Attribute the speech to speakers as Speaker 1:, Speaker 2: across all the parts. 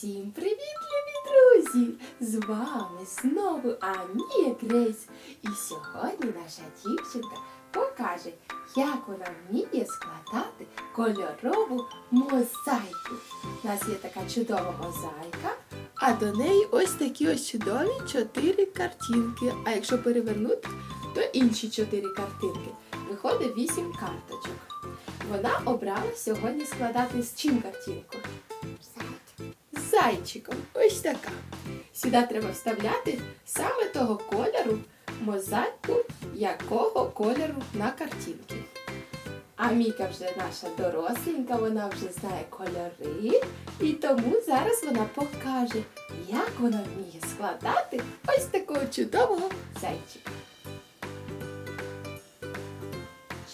Speaker 1: Всім привіт, любі друзі! З вами знову Амія Грейс. І сьогодні наша дівчинка покаже, як вона вміє складати кольорову мозаїку. У нас є така чудова мозаїка, а до неї ось такі ось чудові чотири картинки. А якщо перевернути, то інші чотири картинки. Виходить вісім карточок. Вона обрала сьогодні складати з чим картинку? Зайчиком. Ось така. Сюди треба вставляти саме того кольору мозаїку, якого кольору на картинці. А Міка вже наша доросленька, вона вже знає кольори, і тому зараз вона покаже, як вона вміє складати ось такого чудового зайчика.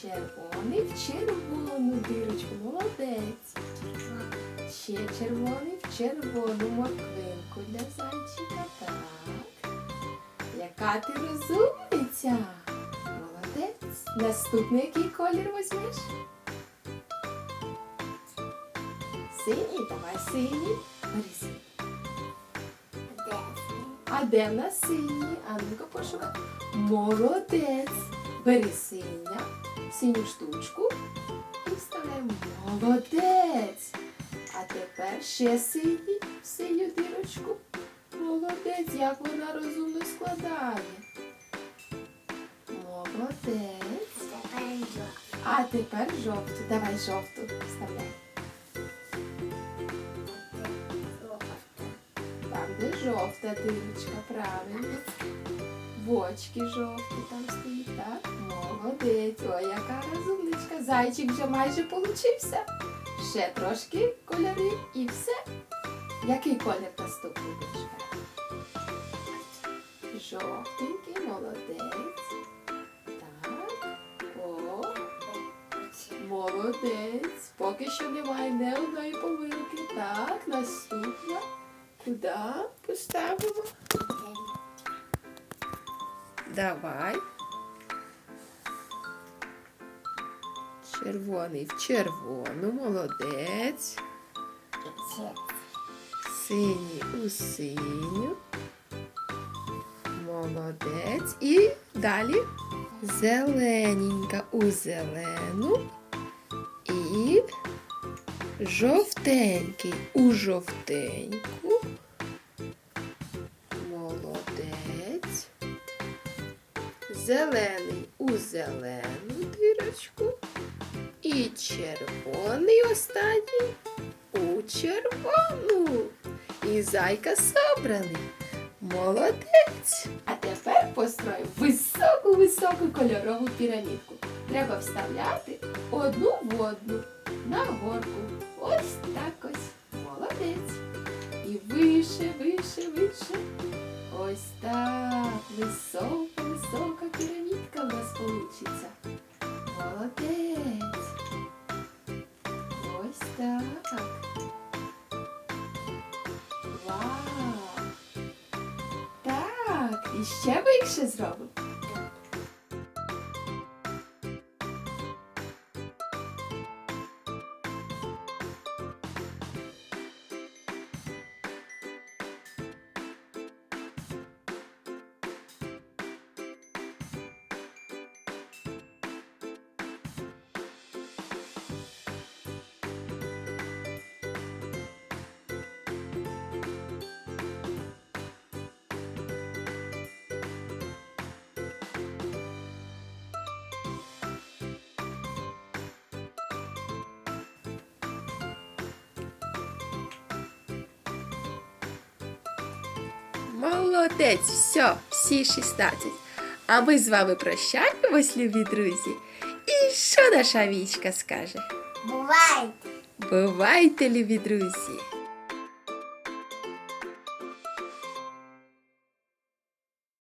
Speaker 1: Червоний в червону дирочку, молодець. Ще червоний червону морквинку для зайчика. Так. Яка ти розумниця? Молодець. Наступний який колір візьмеш? Синій, давай синій. Бери синій. А де в нас синій? А ну-ка пошукай. Молодець. Бери синя, синю штучку і вставляємо. Молодець. А тепер ще синій, синю дірочку. Молодець, як вона розумно складає. Молодець. А тепер жовту. Давай жовту вставляй. Там, де жовта дирочка, правильно. Бочки жовті там стоїть, так? Молодець. Ой, яка розумничка. Зайчик вже майже получився. Ще трошки кольорів і все. Який колір наступний будеш? Жовтенький, молодець. Так. О, молодець. Поки що немає не одної помилки. Так, наступна. Куди поставимо? Давай. Червоний в червону, молодець. Синій у синю. Молодець. І далі зелененька у зелену. І жовтенький у жовтеньку. Молодець. Зелений у зелену дирочку. І червоний останній у червону. І зайка собраний. Молодець. А тепер построю високу-високу кольорову пірамідку. Треба вставляти одну в одну на горку. Ось так ось. Молодець. І вище, вище, вище. Ось так. Висока, Так, і ще Молодець, все, всі 16. А ми з вами прощаємось, любі друзі. І що наша вічка скаже?
Speaker 2: Бувайте!
Speaker 1: Бувайте, любі друзі!